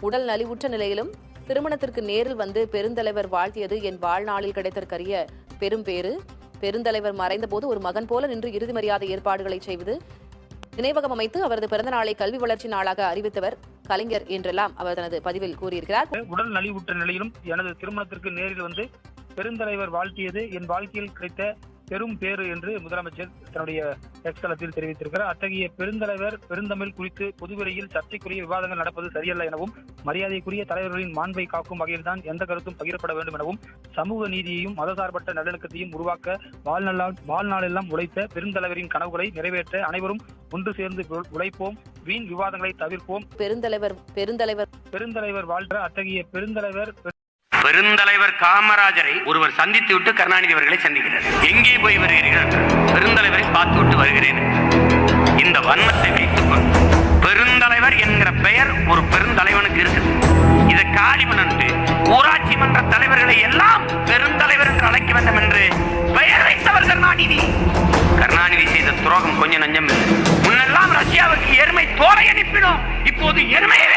உடல் நலிவுற்ற நிலையிலும் திருமணத்திற்கு நேரில் வந்து பெருந்தலைவர் வாழ்த்தியது என் வாழ்நாளில் கிடைத்தற்கரிய பெரும் பேறு. பெருந்தலைவர் மறைந்தபோது ஒரு மகன் போல நின்று இறுதி மரியாதை ஏற்பாடுகளை செய்வது நினைவகம் அமைத்து அவரது பிறந்த நாளை கல்வி வளர்ச்சி நாளாக அறிவித்தவர் கலைஞர் என்றெல்லாம் அவர் தனது பதிவில் கூறியிருக்கிறார். உடல் நலிவுற்ற நிலையிலும் எனது திருமணத்திற்கு நேரில் வந்து பெருந்தலைவர் வாழ்த்தியது என் வாழ்க்கையில் கிடைத்த பெரும் பேறு என்று முதலமைச்சர் தன்னுடைய எக்ஸ் தளத்தில் தெரிவித்திருக்கிறார். அத்தகைய பெருந்தலைவர் பெருந்தமிழ் குறித்து பொதுவெளியில் சர்ச்சைக்குரிய விவாதங்கள் நடப்பது சரியல்ல எனவும் மரியாதைக்குரிய தலைவர்களின் மாண்பை காக்கும் வகையில்தான் எந்த கருத்தும் பகிரப்பட வேண்டும் எனவும் சமூக நீதியையும் மதசார்பற்ற நல்லிணக்கத்தையும் உருவாக்க வாழ்நாளா வாழ்நாளெல்லாம் உழைத்த பெருந்தலைவரின் கனவுகளை நிறைவேற்ற அனைவரும் ஒன்று சேர்ந்து உழைப்போம். வீண் விவாதங்களை தவிர்ப்போம். பெருந்தலைவர் பெருந்தலைவர் பெருந்தலைவர் வாழ்ற அத்தகைய பெருந்தலைவர் பெருந்தலைவர் காமராஜரை ஒருவர் சந்தித்து விட்டு கருணாநிதி அவர்களை சந்திக்கிறார். எங்கே போய் வருகிறீர்கள் பெருந்தலைவரை பார்த்து விட்டு வருகிறேன் இந்த வன்மத்தை வைத்துக் கொண்டு பெருந்தலைவர் என்கிற பெயர் ஒரு பெருந்தலைவனுக்கு இருக்குது. இதை காளிமன் ஊராட்சி மன்ற தலைவர்களை எல்லாம் பெருந்தலைவர் என்று அழைக்க வேண்டும் என்று பெயர் வைத்தவர் கருணாநிதி. கருணாநிதி செய்த துரோகம் கொஞ்சம் நஞ்சம் இல்லை. முன்னெல்லாம் ரஷ்யாவுக்கு எருமை தோலை அனுப்பினோம். இப்போது எருமையை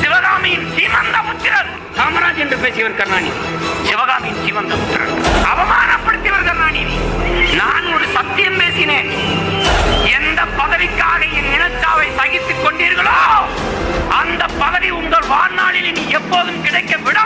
சிவகாமியின் சீமந்த புத்திரன் காமராஜ் என்று பேசியவர் கருணாநிதி. சிவகாமியின் சீமந்த புத்திரன் அவமானப்படுத்தியவர் கருணாநிதி. நான் ஒரு சத்தியம் பேசினேன். எந்த பதவிக்காக என் இனச்சாவை சகித்துக் கொண்டீர்களோ அந்த பதவி உங்கள் வாழ்நாளில் இனி எப்போதும் கிடைக்க விட